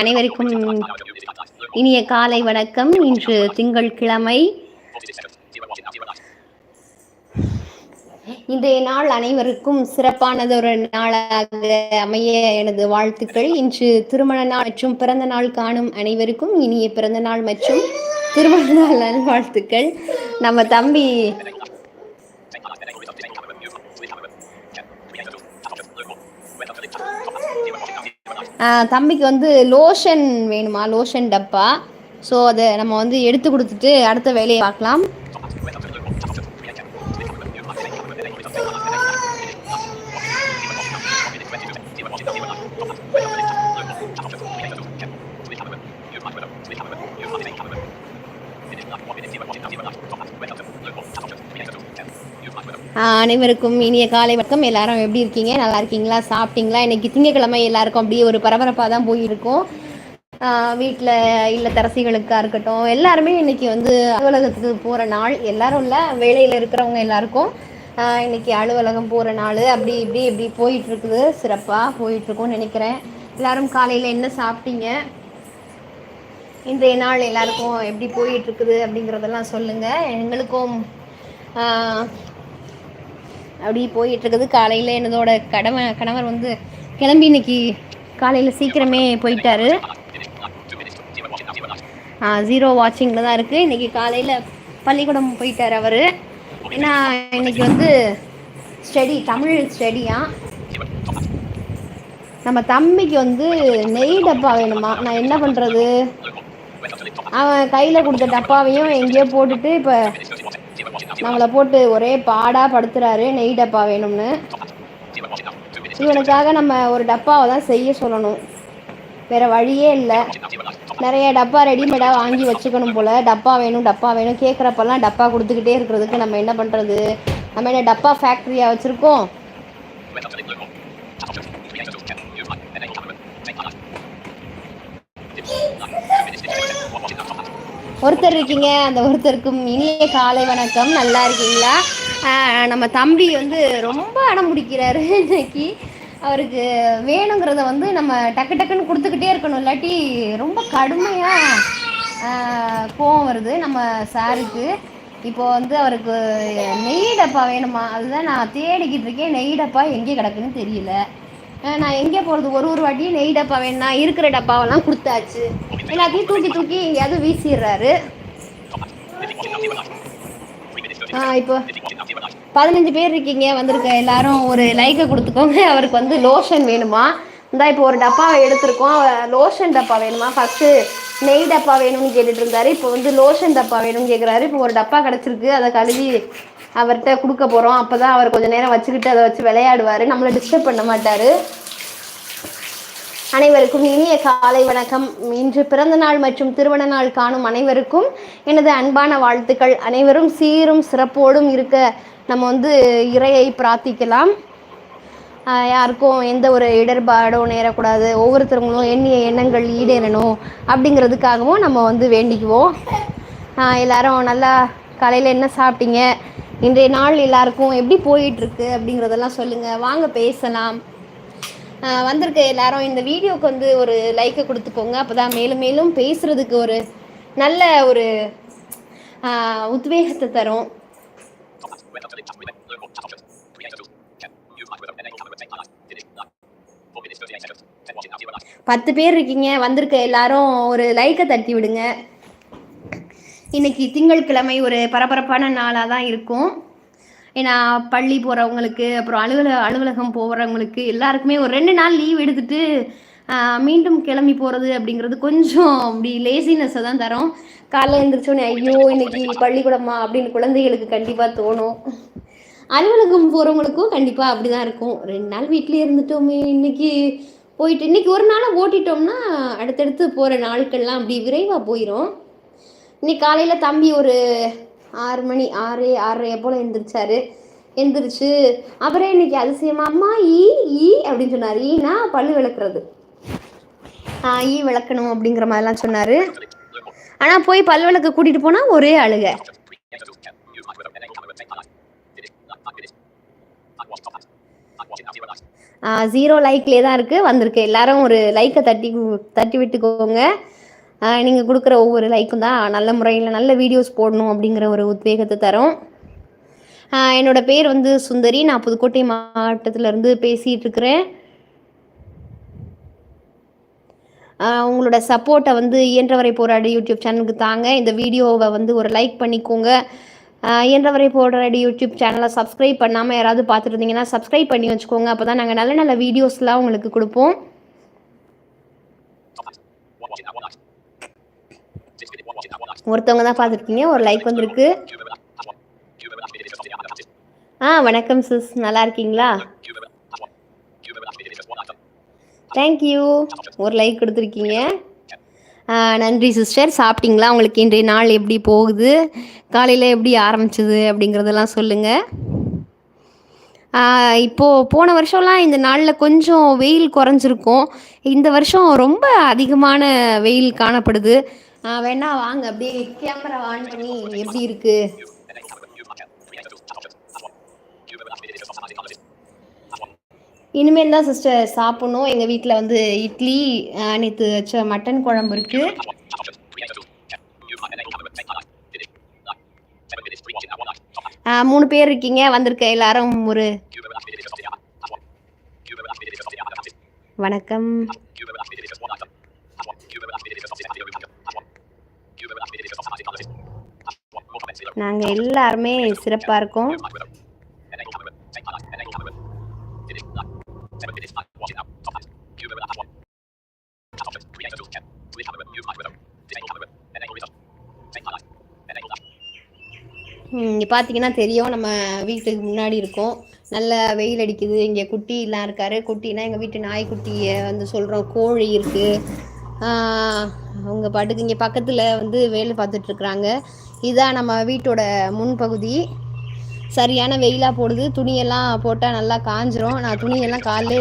அனைவருக்கும் இனிய காலை வணக்கம். இன்று திங்கள் கிழமை இன்றைய நாள் அனைவருக்கும் சிறப்பானதொரு நாளாக அமைய எனது வாழ்த்துக்கள். இன்று திருமண நாள் மற்றும் பிறந்த நாள் காணும் அனைவருக்கும் இனிய பிறந்த நாள் மற்றும் திருமண நாள் நல்வாழ்த்துக்கள். நம்ம தம்பி தம்பிக்கு வந்து லோஷன் வேணுமா? லோஷன் டப்பா. ஸோ அதை நம்ம வந்து எடுத்து கொடுத்துட்டு அடுத்த வேலையை பார்க்கலாம். அனைவருக்கும் இனிய காலை வணக்கம். எல்லாரும் எப்படி இருக்கீங்க? நல்லா இருக்கீங்களா? சாப்பிட்டீங்களா? இன்னைக்கு திங்கக்கிழமை எல்லாருக்கும் அப்படியே ஒரு பரபரப்பாக தான் போயிருக்கும். வீட்டில் இல்லத்தரசிகளுக்காக இருக்கட்டும். எல்லாருமே இன்னைக்கு வந்து அலுவலகத்துக்கு போகிற நாள். எல்லாரும் இல்லை வேலையில் இருக்கிறவங்க எல்லாருக்கும். இன்னைக்கு அலுவலகம் போகிற நாள். அப்படி இப்படி இப்படி போயிட்டுருக்குது. சிறப்பாக போயிட்டுருக்கும்னு நினைக்கிறேன். எல்லாரும் காலையில் என்ன சாப்பிட்டீங்க? இன்றைய நாள் எல்லாருக்கும் எப்படி போயிட்டுருக்குது அப்படிங்கிறதெல்லாம் சொல்லுங்கள் எங்களுக்கும் அப்படி போயிட்டுருக்குது. காலையில் என்னதோட கடமை கணவர் வந்து கிளம்பி இன்னைக்கு காலையில் சீக்கிரமே போயிட்டாரு. ஜீரோ வாட்சிங்கில் தான் இருக்குது இன்றைக்கி காலையில் பள்ளிக்கூடம் போயிட்டார் அவர். ஏன்னா இன்னைக்கு வந்து ஸ்டடி தமிழ் ஸ்டடியா நம்ம தம்பிக்கு வந்து நெய் டப்பா வேணுமா? நான் என்ன பண்ணுறது அவன் கையில் கொடுத்த டப்பாவையும் எங்கேயோ போட்டுட்டு இப்போ நம்மளை போட்டு ஒரே பாடாக படுத்துறாரு நெய் டப்பா வேணும்னு. இவனுக்காக நம்ம ஒரு டப்பாவை தான் செய்ய சொல்லணும். வேற வழியே இல்லை. நிறைய டப்பா ரெடிமேடாக வாங்கி வச்சுக்கணும் போல். டப்பா வேணும் டப்பா வேணும். கேட்குறப்பெல்லாம் டப்பா கொடுத்துக்கிட்டே இருக்கிறதுக்கு நம்ம என்ன பண்ணுறது நம்ம என்ன டப்பா ஃபேக்ட்ரியாக வச்சுருக்கோம்? ஒருத்தர் இருக்கீங்க அந்த ஒருத்தருக்கும் இனிய காலை வணக்கம். நல்லா இருக்கீங்களா? நம்ம தம்பி வந்து ரொம்ப அடம் பிடிக்கிறாரு இன்னைக்கு. அவருக்கு வேணுங்கிறத வந்து நம்ம டக்கு டக்குன்னு கொடுத்துக்கிட்டே இருக்கணும். இல்லாட்டி ரொம்ப கடுமையாக கோவம் வருது நம்ம சாருக்கு. இப்போ வந்து அவருக்கு நெய் டப்பா வேணுமா? அதுதான் நான் தேடிக்கிட்டு இருக்கேன். நெய் டப்பா எங்கே கிடக்குன்னு தெரியல. நான் எங்கே போகிறது? ஒரு ஒரு வாட்டியும் நெய் டப்பா வேணா இருக்கிற டப்பாவெல்லாம் கொடுத்தாச்சு. எல்லாத்தையும் தூக்கி தூக்கி எங்கேயாவது வீசிடுறாரு. இப்போ பதினஞ்சு பேர் இருக்கீங்க வந்திருக்க எல்லாரும் ஒரு லைக்கை கொடுத்துக்கோங்க. அவருக்கு வந்து லோஷன் வேணுமா? இந்தா இப்போ ஒரு டப்பாவை எடுத்திருக்கோம். லோஷன் டப்பா வேணுமா? ஃபஸ்ட்டு நெய் டப்பா வேணும்னு கேட்டுட்டு இருந்தாரு. இப்போ வந்து லோஷன் டப்பா வேணும்னு கேட்குறாரு இப்போ ஒரு டப்பா கிடச்சிருக்கு. அதை கழுவி அவர்கிட்ட கொடுக்க போகிறோம் அப்போ தான் அவர் கொஞ்சம் நேரம் வச்சுக்கிட்டு அதை வச்சு விளையாடுவார். நம்மளை டிஸ்டர்ப் பண்ண மாட்டார். அனைவருக்கும் இனிய காலை வணக்கம். இன்று பிறந்த நாள் மற்றும் திருமண நாள் காணும் அனைவருக்கும் எனது அன்பான வாழ்த்துக்கள். அனைவரும் சீரும் சிறப்போடும் இருக்க நம்ம வந்து இறையை பிரார்த்திக்கலாம். யாருக்கும் எந்த ஒரு இடர்பாடும் நேரக்கூடாது. ஒவ்வொருத்தவங்களும் எண்ணிய எண்ணங்கள் ஈடேறணும் அப்படிங்கிறதுக்காகவும் நம்ம வந்து வேண்டிக்குவோம். எல்லாரும் நல்லா காலையில் என்ன சாப்பிட்டீங்க? இன்றைய நாள் எல்லாருக்கும் எப்படி போயிட்டுருக்கு அப்படிங்கிறதெல்லாம் சொல்லுங்கள் வாங்க பேசலாம். வந்திருக்க எல்லாரும் இந்த வீடியோவுக்கு வந்து ஒரு லைக்கை கொடுத்துக்கோங்க. அப்போ தான் மேலும் மேலும் பேசுகிறதுக்கு ஒரு நல்ல ஒரு உத்வேகத்தை தரும். பத்து பேர் இருக்கீங்க. வந்திருக்க எல்லாரும் ஒரு லைக்கை தட்டி விடுங்க இன்னைக்கு திங்கட்கிழமை ஒரு பரபரப்பான நாளாக தான் இருக்கும். ஏன்னா பள்ளி போகிறவங்களுக்கு அப்புறம் அலுவல அலுவலகம் போகிறவங்களுக்கு எல்லாருக்குமே ஒரு ரெண்டு நாள் லீவ் எடுத்துட்டு மீண்டும் கிளம்பி போகிறது அப்படிங்கிறது கொஞ்சம் அப்படி லேசினஸை தான் தரும். காலைல எழுந்திரிச்சோன்னே ஐயோ இன்னைக்கு பள்ளிக்கூடமா அப்படின்னு குழந்தைகளுக்கு கண்டிப்பாக தோணும். அலுவலகம் போகிறவங்களுக்கும் கண்டிப்பாக அப்படி தான் இருக்கும். ரெண்டு நாள் வீட்டிலே இருந்துட்டோமே இன்னைக்கு போயிட்டு இன்னைக்கு ஒரு நாளை ஓட்டிட்டோம்னா அடுத்தடுத்து போகிற நாட்கள்லாம் அப்படி விரைவாக போயிடும் இன்னைக்கு காலையில் தம்பி ஒரு ஆறு மணி ஆறு ஆறரை போல் எழுந்திரிச்சாரு எந்திரிச்சு அப்புறம் இன்னைக்கு அதிசயமா? அம்மா ஈ ஈ அப்படின்னு சொன்னார். ஈனா பல்லு விளக்குறது. ஈ விளக்கணும் அப்படிங்கிற மாதிரிலாம் சொன்னார். ஆனால் போய் பல் விளக்க கூட்டிகிட்டு போனால் ஒரே அழுக. ஜீரோ லைக்லேயே தான் இருக்குது வந்திருக்கு. எல்லாரும் ஒரு லைக்கை தட்டி தட்டி விட்டுக்கோங்க. நீங்கள் கொடுக்குற ஒவ்வொரு லைக்கும் தான் நல்ல முறையில் நல்ல வீடியோஸ் போடணும் அப்படிங்கிற ஒரு உத்வேகத்தை தரும். என்னோடய என்னோட பேர் வந்து சுந்தரி. நான் புதுக்கோட்டை மாவட்டத்திலேருந்து பேசிகிட்டு இருக்கிறேன். உங்களோட சப்போர்ட்டை வந்து இயன்றவரை போராடி யூடியூப் சேனலுக்கு தாங்க. இந்த வீடியோவை வந்து ஒரு லைக் பண்ணிக்கோங்க. இயன்றவரை போராடி யூடியூப் சேனலை சப்ஸ்கிரைப் பண்ணாமல் யாராவது பார்த்துருந்தீங்கன்னா சப்ஸ்கிரைப் பண்ணி வச்சுக்கோங்க. அப்போ தான் நாங்கள் நல்ல நல்ல வீடியோஸ்லாம் உங்களுக்கு கொடுப்போம். ஒருத்தவங்க தான் பார்த்துருக்கீங்க ஒரு லைக் வந்திருக்கு. ஆ வணக்கம் சிஸ் நல்லா இருக்கீங்களா? தேங்க்யூ ஒரு லைக் கொடுத்துருக்கீங்க. நன்றி சிஸ்டர் சாப்பிட்டீங்களா? உங்களுக்கு இன்றைய நாள் எப்படி போகுது? காலையில் எப்படி ஆரம்பிச்சது அப்படிங்கிறதெல்லாம் சொல்லுங்கள் இப்போது போன வருஷம்லாம் இந்த நாளில் கொஞ்சம் வெயில் குறைஞ்சிருக்கும். இந்த வருஷம் ரொம்ப அதிகமான வெயில் காணப்படுது. வேணா வாங்க அப்படியே கேமரா ஆன் பண்ணி எப்படி இருக்குது இனிமேல் தான் சிஸ்டர் சாப்பிட்ணும் எங்கள் வீட்டில் வந்து இட்லி நேற்று வச்ச மட்டன் குழம்பு இருக்குது மூணு பேர் இருக்கீங்க வந்திருக்க எல்லாரும் ஒரு வணக்கம் நாங்கள் எல்லாருமே சிறப்பாக இருக்கோம். இங்கே பார்த்தீங்கன்னா தெரியும் நம்ம வீட்டுக்கு முன்னாடி இருக்கோம். நல்ல வெயில் அடிக்குது. இங்கே குட்டிலாம் இருக்காரு. குட்டினா எங்கள் வீட்டு நாய்க்குட்டியை வந்து சொல்கிறோம் கோழி இருக்குது அவங்க பாட்டுக்கு இங்கே பக்கத்தில் வந்து வேலை பார்த்துட்ருக்குறாங்க இதுதான் நம்ம வீட்டோட முன்பகுதி. சரியான வெயிலாக போடுது. துணியெல்லாம் போட்டால் நல்லா காஞ்சிரும். நான் துணியெல்லாம் காலே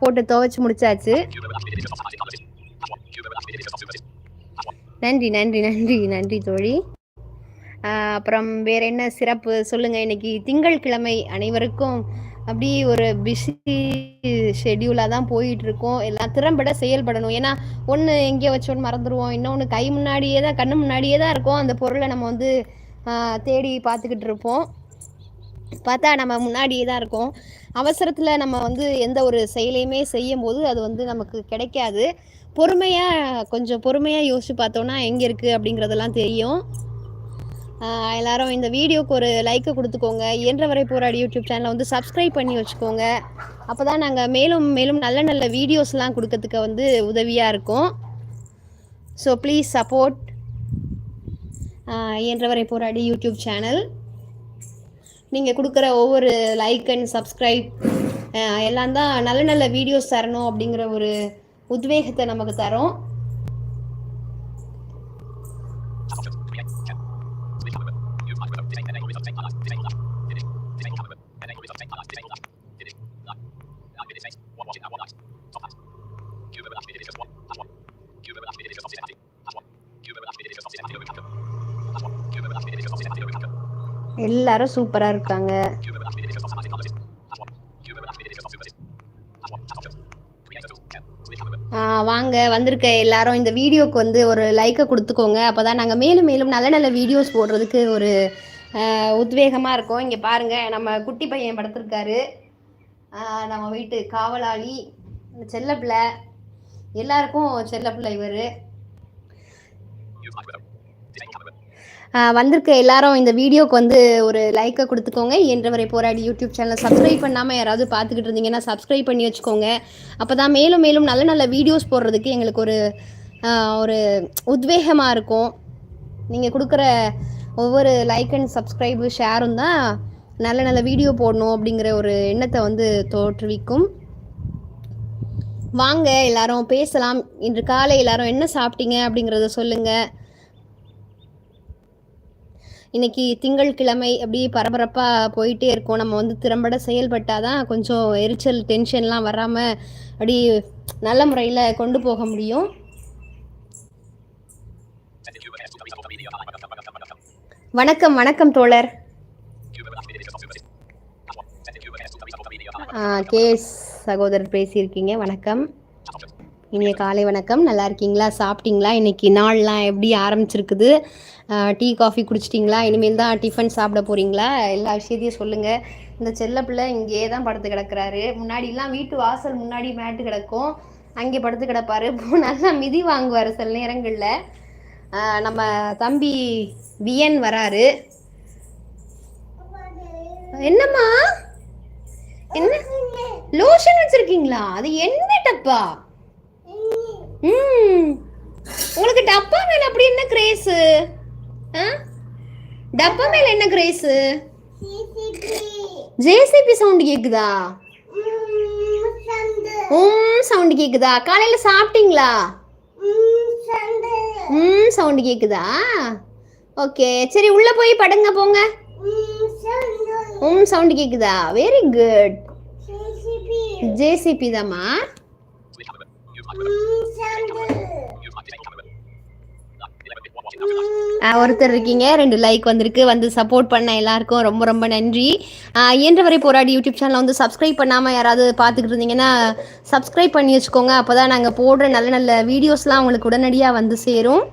போட்டு துவைச்சி முடிச்சாச்சு. நன்றி நன்றி நன்றி நன்றி தோழி. அப்புறம் வேற என்ன சிறப்பு சொல்லுங்க இன்னைக்கு. திங்கட்கிழமை அனைவருக்கும் அப்படி ஒரு பிஸி ஷெட்யூலாக தான் போயிட்டு இருக்கோம் எல்லாம் திறம்பட செயல்படணும். ஏன்னா ஒன்று எங்கேயோ வச்சோன்னு மறந்துடுவோம் இன்னொன்று கை முன்னாடியே தான் கண்ணு முன்னாடியே தான் இருக்கும். அந்த பொருளை நம்ம வந்து தேடி பார்த்துக்கிட்டு இருப்போம். பார்த்தா நம்ம முன்னாடியே தான் இருக்கோம். அவசரத்தில் நம்ம வந்து எந்த ஒரு செயலையுமே செய்யும் போது அது வந்து நமக்கு கிடைக்காது. பொறுமையாக கொஞ்சம் பொறுமையாக யோசிச்சு பார்த்தோன்னா எங்கே இருக்குது அப்படிங்கிறதெல்லாம் தெரியும். எல்லாரும் இந்த வீடியோக்கு ஒரு லைக்கை கொடுத்துக்கோங்க. இயன்றவரை போராடி யூடியூப் சேனலை வந்து சப்ஸ்கிரைப் பண்ணி வச்சுக்கோங்க. அப்போ தான் நாங்கள் மேலும் மேலும் நல்ல நல்ல வீடியோஸ்லாம் கொடுக்கறதுக்கு வந்து உதவியாக இருக்கும். ஸோ ப்ளீஸ் சப்போர்ட் இயன்றவரை போராடி யூடியூப் சேனல் நீங்கள் கொடுக்குற ஒவ்வொரு லைக் அண்ட் சப்ஸ்கிரைப் எல்லாம் தான் நல்ல நல்ல வீடியோஸ் தரணும் அப்படிங்கிற ஒரு உத்வேகத்தை நமக்கு தரும். எல்லாரும் சூப்பராக இருக்காங்க. வாங்க வந்திருக்க எல்லாரும் இந்த வீடியோக்கு வந்து ஒரு லைக்கை கொடுத்துக்கோங்க. அப்போ தான் நாங்கள் மேலும் மேலும் நல்ல நல்ல வீடியோஸ் போடுறதுக்கு ஒரு உத்வேகமாக இருக்கும். இங்கே பாருங்கள் நம்ம குட்டி பையன் படுத்திருக்காரு. நம்ம வீட்டு காவலாளி செல்லப்பிள்ளை எல்லாருக்கும் செல்லப்பிள்ளை இவர். வந்திருக்க எல்லாரும் இந்த வீடியோக்கு வந்து ஒரு லைக்கை கொடுத்துக்கோங்க. என்றவரை போராடி யூடியூப் சேனலை சப்ஸ்கிரைப் பண்ணாமல் யாராவது பார்த்துக்கிட்டு இருந்தீங்கன்னா சப்ஸ்கிரைப் பண்ணி வச்சுக்கோங்க. அப்போ தான் மேலும் மேலும் நல்ல நல்ல வீடியோஸ் போடுறதுக்கு எங்களுக்கு ஒரு ஒரு உத்வேகமாக இருக்கும். நீங்கள் கொடுக்குற ஒவ்வொரு லைக் அண்ட் சப்ஸ்கிரைபு ஷேரும் தான் நல்ல நல்ல வீடியோ போடணும் அப்படிங்கிற ஒரு எண்ணத்தை வந்து தோற்றுவிக்கும். வாங்க எல்லாரும் பேசலாம். இன்று காலை எல்லாரும் என்ன சாப்பிட்டீங்க அப்படிங்கிறத சொல்லுங்கள் இன்னைக்கு திங்கட்கிழமை அப்படியே பரபரப்பாக போயிட்டே இருக்கும். நம்ம வந்து திறம்பட செயல்பட்டால் தான் கொஞ்சம் எரிச்சல் டென்ஷன்லாம் வராமல் அப்படி நல்ல முறையில் கொண்டு போக முடியும். வணக்கம் வணக்கம் தோழர். கேஸ் சகோதரர் பேசியிருக்கீங்க. வணக்கம். இனிய காலை வணக்கம். நல்லா இருக்கீங்களா? சாப்பிட்டீங்களா? இன்னைக்கு நாள்லாம் எப்படி ஆரம்பிச்சிருக்குது? டீ காஃபி குடிச்சிட்டிங்களா? இனிமேல் தான் டிஃபன் சாப்பிட போகிறீங்களா எல்லா விஷயத்தையும் சொல்லுங்கள் இந்த செல்ல பிள்ளை இங்கேயே தான் படுத்து கிடக்குறாரு. முன்னாடிலாம் வீட்டு வாசல் முன்னாடி மேட்டு கிடக்கும். அங்கே படுத்து கிடப்பாரு. நல்லா மிதி வாங்குவார் சில நேரங்களில். நம்ம தம்பி வியன் வராரு. என்னம்மா? என்ன? லோஷன் வச்சிருக்கீங்களா? அது என்ன டப்பா? ம். உங்களுக்கு டப்பா மேல அப்படி என்ன கிரேஸ்? டப்பா மேல என்ன கிரேஸ் ஜேசிபி சவுண்ட் கேக்குதா? ம் சவுண்ட் கேக்குதா? காலையில சாப்பிட்டீங்களா? ம் சவுண்ட் கேக்குதா? ஓகே சரி உள்ள போய் படுங்க போங்க. ம் சவுண்ட் கேக்குதா? வெரி குட் ஜேசிபி தாம்மா. ஒருத்தர் இருக்கீங்க ரெண்டு லைக் வந்திருக்கு வந்து சப்போர்ட் பண்ண எல்லாருக்கும் ரொம்ப ரொம்ப நன்றி. ஆ, இயன்றவரை போராடி யூடியூப் சேனலை வந்து சப்ஸ்கிரைப் பண்ணாமல் யாராவது பார்த்துக்கிட்டு இருந்தீங்கன்னா சப்ஸ்கிரைப் பண்ணி வச்சுக்கோங்க. அப்போ தான் நாங்கள் போடுற நல்ல நல்ல வீடியோஸ்லாம் உங்களுக்கு உடனடியாக வந்து சேரும்.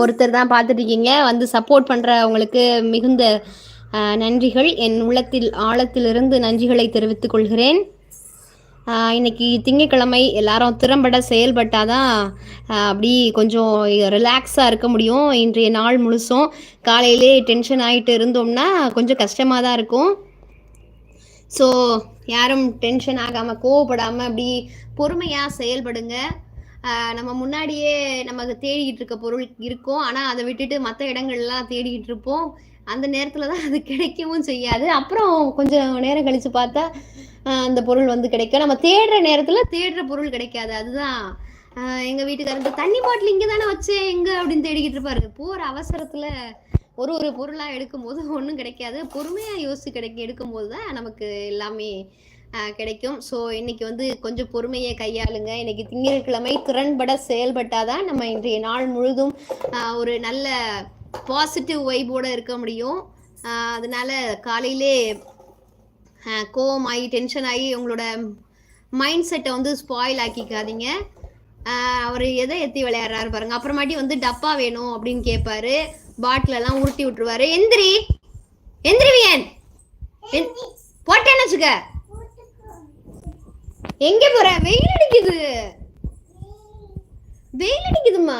ஒருத்தர் தான் பார்த்துட்டு இருக்கீங்க வந்து சப்போர்ட் பண்ணுறவங்களுக்கு மிகுந்த நன்றிகள். என் உள்ளத்தில் ஆழத்திலிருந்து நன்றிகளை தெரிவித்துக் கொள்கிறேன். இன்னைக்கு திங்கட்கிழமை எல்லாரும் திறம்பட செயல்பட்டாதான் தான் அப்படி கொஞ்சம் ரிலாக்ஸாக இருக்க முடியும். இன்றைய நாள் முழுசும் காலையிலே டென்ஷன் ஆகிட்டு இருந்தோம்னா கொஞ்சம் கஷ்டமாக தான் இருக்கும். ஸோ யாரும் டென்ஷன் ஆகாமல் கோவப்படாமல் அப்படி பொறுமையாக செயல்படுங்க. நம்ம முன்னாடியே நமக்கு தேடிக்கிட்டு இருக்க பொருள் இருக்கும். ஆனால் அதை விட்டுட்டு மற்ற இடங்கள்லாம் தேடிக்கிட்டு இருப்போம். அந்த நேரத்தில் தான் அது கிடைக்கவும் செய்யாது. அப்புறம் கொஞ்சம் நேரம் கழித்து பார்த்தா அந்த பொருள் வந்து கிடைக்கும். நம்ம தேடுற நேரத்தில் தேடுற பொருள் கிடைக்காது. அதுதான் எங்கள் வீட்டுக்காரங்க தண்ணி பாட்டில் இங்கே தானே வச்சேன் எங்கே? அப்படின்னு தேடிக்கிட்டு இருப்பாரு. போகிற அவசரத்தில் ஒரு ஒரு பொருளாக எடுக்கும்போது ஒன்றும் கிடைக்காது. பொறுமையாக யோசிச்சு கிடைக்க எடுக்கும்போது தான் நமக்கு எல்லாமே கிடைக்கும். ஸோ இன்னைக்கு வந்து கொஞ்சம் பொறுமையை கையாளுங்க. இன்னைக்கு திங்கட்கிழமை திறன்பட செயல்பட்டாதான் நம்ம இன்றைய நாள் முழுதும் ஒரு நல்ல பாசிட்டிவ் வைபோட இருக்க முடியும். அதனால காலையிலே கோவம் ஆகி டென்ஷன் ஆகி உங்களோட மைண்ட் செட்டை வந்து ஸ்பாயில் ஆக்கிக்காதீங்க. அவர் எதை எத்தி விளையாடுறாரு பாருங்க. அப்புறமாட்டி வந்து டப்பா வேணும் அப்படின்னு கேட்பாரு பாட்டில் எல்லாம் உருட்டி விட்டுருவாரு. எந்திரி! எந்திரிவியன் போட்டேன்னு வச்சுக்க! எங்க போற? வெயில் அடிக்குது. வெயில் அடிக்குதுமா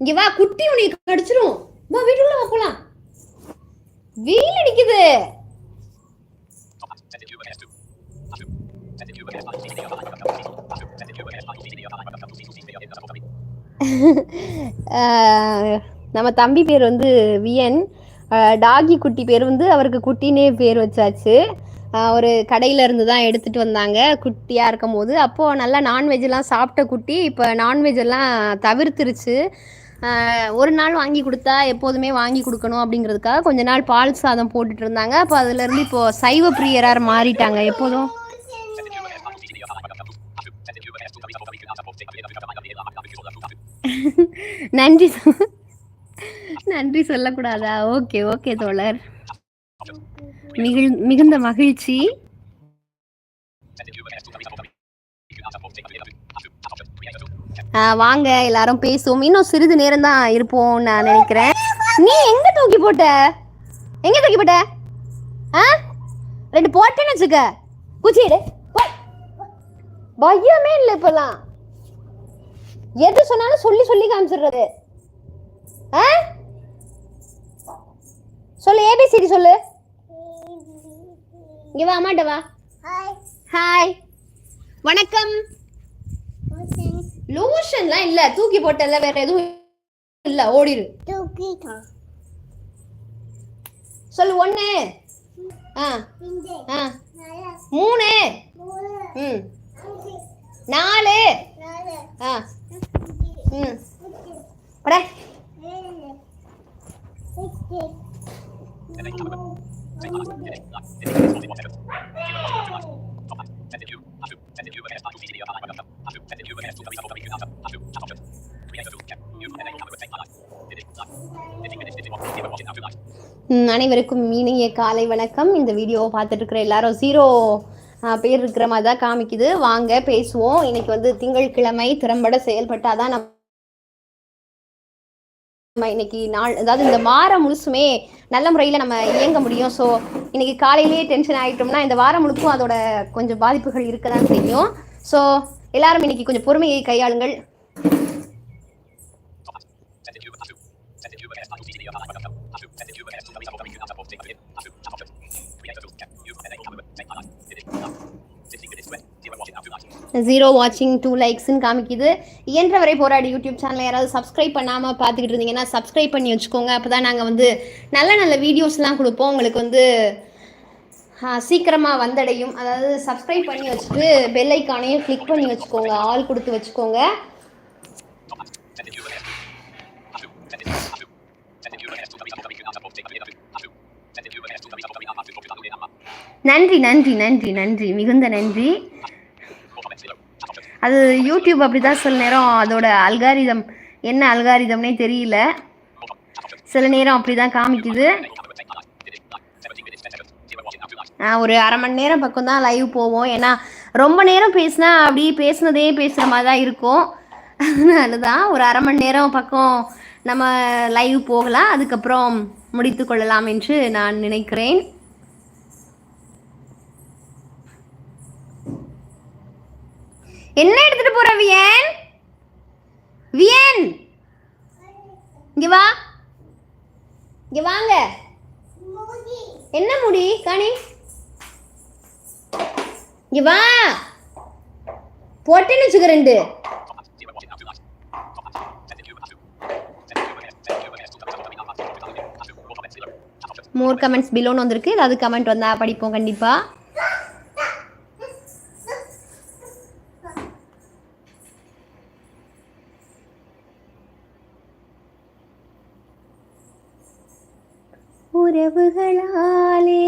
இங்க வா குட்டி உனக்கு கடிச்சிரும். வா வீட்டுக்குள்ள வா போலாம். வெயில் அடிக்குது. நம்ம தம்பி பேர் வந்து வியன் டாகி குட்டி பேர் வந்து அவருக்கு குட்டினே பேர் வச்சாச்சு. ஒரு கடையில இருந்து தான் எடுத்துட்டு வந்தாங்க. குட்டியாக இருக்கும் போது அப்போது நல்லா நான்வெஜ்லாம் சாப்பிட்ட குட்டி இப்போ நான்வெஜ் எல்லாம் தவிர்த்துருச்சு. ஒரு நாள் வாங்கி கொடுத்தா எப்போதுமே வாங்கி கொடுக்கணும் அப்படிங்கிறதுக்காக கொஞ்ச நாள் பால் சாதம் போட்டுட்டு இருந்தாங்க. அப்போ அதுலேருந்து இப்போ சைவ பிரியராக மாறிட்டாங்க. எப்போதும் நன்றி நன்றி சொல்லக்கூடாதா? ஓகே ஓகே தோழர். மிகுந்த மகிழ்ச்சி. ஆ, வாங்க எல்லாரும் பேசுவோம். இன்னும் சிறிது நேரம் தான் இருப்போம் நான் நினைக்கிறேன். நீ எங்க தூக்கி போட்ட? எங்க தூக்கி போட்ட? ஆ? ரெண்டு போட்டேன்னு வச்சுக்க. குச்சிடு பயமே இல்லை இப்பெல்லாம். எது சொன்னாலும் சொல்லி சொல்லி காமிச்சிடுறது. ஆ? சொல்லு ஏபிசிடி சொல்லு. இங்க வா அம்மாட்ட வா. ஹாய் வணக்கம். லோஷன்லாம் இல்ல தூக்கி போட்டல வேற எதுவும் இல்ல ஓடிரு. சொல்லு ஒண்ணு. ஆ. ஆ. மூணு. ம். நாலு. ஆ. ம். பட. அனைவருக்கும் இனிய காலை வணக்கம். இந்த வீடியோவை பார்த்துட்டு இருக்கிற எல்லாரும் ஜீரோ பேர் இருக்கிற மாதிரி தான் காமிக்குது. வாங்க பேசுவோம். இன்னைக்கு வந்து திங்கட்கிழமை திறம்பட செயல்பட்டாதான் நம்ம நம்ம இன்னைக்கு நாள் அதாவது இந்த வாரம் முழுசுமே நல்ல முறையில் நம்ம இயங்க முடியும். ஸோ இன்னைக்கு காலையிலேயே டென்ஷன் ஆகிட்டோம்னா இந்த வாரம் முழுக்கும் அதோட கொஞ்சம் பாதிப்புகள் இருக்க தான் செய்யும். ஸோ எல்லாரும் இன்னைக்கு கொஞ்சம் பொறுமையை கையாளுங்கள். ஜீரோ வாட்சிங் டூ லைக்ஸ்னு காமிக்குது. இயன்றவரை போராடி யூடியூப் சேனலை யாராவது சப்ஸ்கிரைப் பண்ணாமல் பார்த்துக்கிட்டு இருந்தீங்கன்னா சப்ஸ்கிரைப் பண்ணி வச்சுக்கோங்க. அப்போ தான் நாங்கள் வந்து நல்ல நல்ல வீடியோஸ்லாம் கொடுப்போம். உங்களுக்கு வந்து சீக்கிரமாக வந்தடையும். அதாவது சப்ஸ்கிரைப் பண்ணி வச்சுட்டு பெல் ஐக்கானையும் கிளிக் பண்ணி வச்சுக்கோங்க. ஆள் கொடுத்து வச்சுக்கோங்க. நன்றி நன்றி நன்றி நன்றி. மிகுந்த நன்றி. அது யூடியூப் அப்படி தான் சில நேரம் அதோட அல்காரிதம் என்ன அல்காரிதம்னே தெரியல. சில நேரம் அப்படி தான் காமிக்குது ஒரு அரை மணி நேரம் பக்கம் தான் லைவ் போவோம். ஏன்னா ரொம்ப நேரம் பேசினா அப்படி பேசுனதே பேசுகிற மாதிரி தான் இருக்கும். அதனால தான் ஒரு அரை மணி நேரம் பக்கம் நம்ம லைவ் போகலாம். அதுக்கப்புறம் முடித்து கொள்ளலாம் என்று நான் நினைக்கிறேன். என்ன எடுத்துட்டு போற வியன்? வியன்! இங்க வா. இங்க வாங்க. என்ன முடி? காணி. இங்க வா. போட்டேன்னு வச்சுக்க ரெண்டு மோர் கமெண்ட்ஸ் பிலோன்னு வந்திருக்கு. ஏதாவது கமெண்ட் வந்தால் படிப்போம் கண்டிப்பா. உறவுகளாலே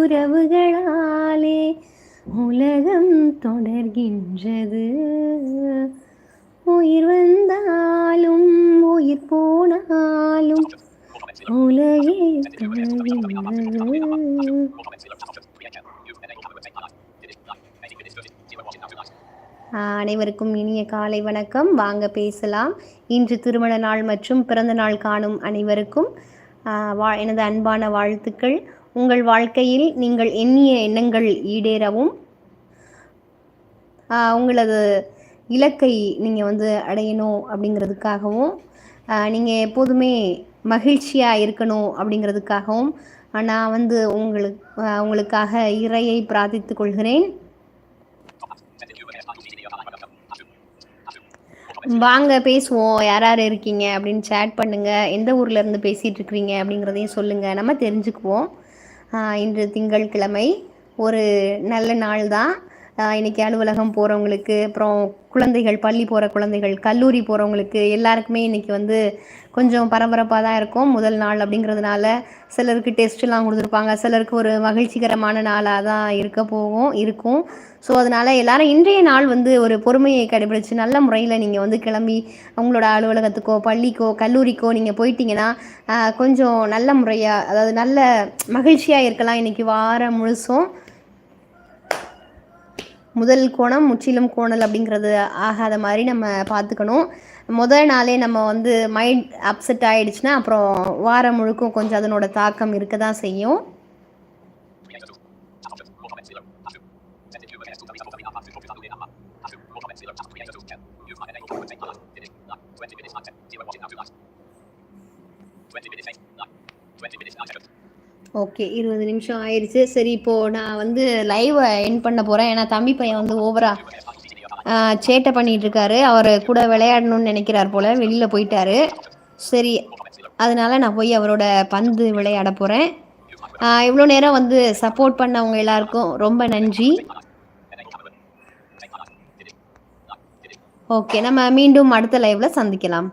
உறவுகளாலே உலகம் தொடர்கின்றது. உயிர் வந்தாலும் உயிர் போனாலும் உலகே தொடர்கின்றது. அனைவருக்கும் இனிய காலை வணக்கம். வாங்க பேசலாம். இன்று திருமண நாள் மற்றும் பிறந்த நாள் காணும் அனைவருக்கும் வா எனது அன்பான வாழ்த்துக்கள். உங்கள் வாழ்க்கையில் நீங்கள் எண்ணிய எண்ணங்கள் ஈடேறவும் உங்களது இலக்கை நீங்கள் வந்து அடையணும் அப்படிங்கிறதுக்காகவும் நீங்கள் எப்போதுமே மகிழ்ச்சியாக இருக்கணும் அப்படிங்கிறதுக்காகவும் நான் வந்து உங்களுக்கு உங்களுக்காக இறையை பிரார்த்தித்து கொள்கிறேன். வாங்க பேசுவோம். யார் யார் இருக்கீங்க? அப்படின்னு சேட் பண்ணுங்க. எந்த ஊர்ல இருந்து பேசிட்டு இருக்கிறீங்க அப்படிங்கிறதையும் சொல்லுங்க. நம்ம தெரிஞ்சுக்குவோம். இன்று இன்று திங்கட்கிழமை ஒரு நல்ல நாள் தான் இன்னைக்கு அலுவலகம் போகிறவங்களுக்கு அப்புறம் குழந்தைகள் பள்ளி போகிற குழந்தைகள் கல்லூரி போகிறவங்களுக்கு எல்லாருக்குமே இன்னைக்கு வந்து கொஞ்சம் பரபரப்பாக தான் இருக்கும். முதல் நாள் அப்படிங்கிறதுனால சிலருக்கு டெஸ்ட்லாம் கொடுத்துருப்பாங்க. சிலருக்கு ஒரு மகிழ்ச்சிகரமான நாளாக தான் இருக்க போகும் இருக்கும். ஸோ அதனால் எல்லாரும் இன்றைய நாள் வந்து ஒரு பொறுமையை கடைபிடிச்சு நல்ல முறையில் நீங்கள் வந்து கிளம்பி உங்களோட அலுவலகத்துக்கோ பள்ளிக்கோ கல்லூரிக்கோ நீங்கள் போயிட்டீங்கன்னா கொஞ்சம் நல்ல முறையாக அதாவது நல்ல மகிழ்ச்சியாக இருக்கலாம். இன்றைக்கி வாரம் முழுசும். முதல் கோணம் முற்றிலும் கோணல் அப்படிங்கிறது ஆகாத மாதிரி நம்ம பார்த்துக்கணும். முதல் நாளே நம்ம வந்து மைண்ட் அப்செட் ஆயிடுச்சுன்னா அப்புறம் வாரம் முழுக்கும் கொஞ்சம் அதனோட தாக்கம் இருக்க தான் செய்யும். ஓகே இருபது நிமிஷம் ஆயிடுச்சு சரி இப்போது நான் வந்து லைவை என் பண்ண போகிறேன் ஏன்னா தம்பி பையன் வந்து ஓவரா சேட்டை பண்ணிட்டு இருக்காரு. அவர் கூட விளையாடணும்னு நினைக்கிறார் போல் வெளியில் போயிட்டாரு. சரி அதனால நான் போய் அவரோட பந்து விளையாட போகிறேன் இவ்வளோ நேரம் வந்து சப்போர்ட் பண்ணவங்க எல்லாருக்கும் ரொம்ப நன்றி. ஓகே நம்ம மீண்டும் அடுத்த லைவில் சந்திக்கலாம்.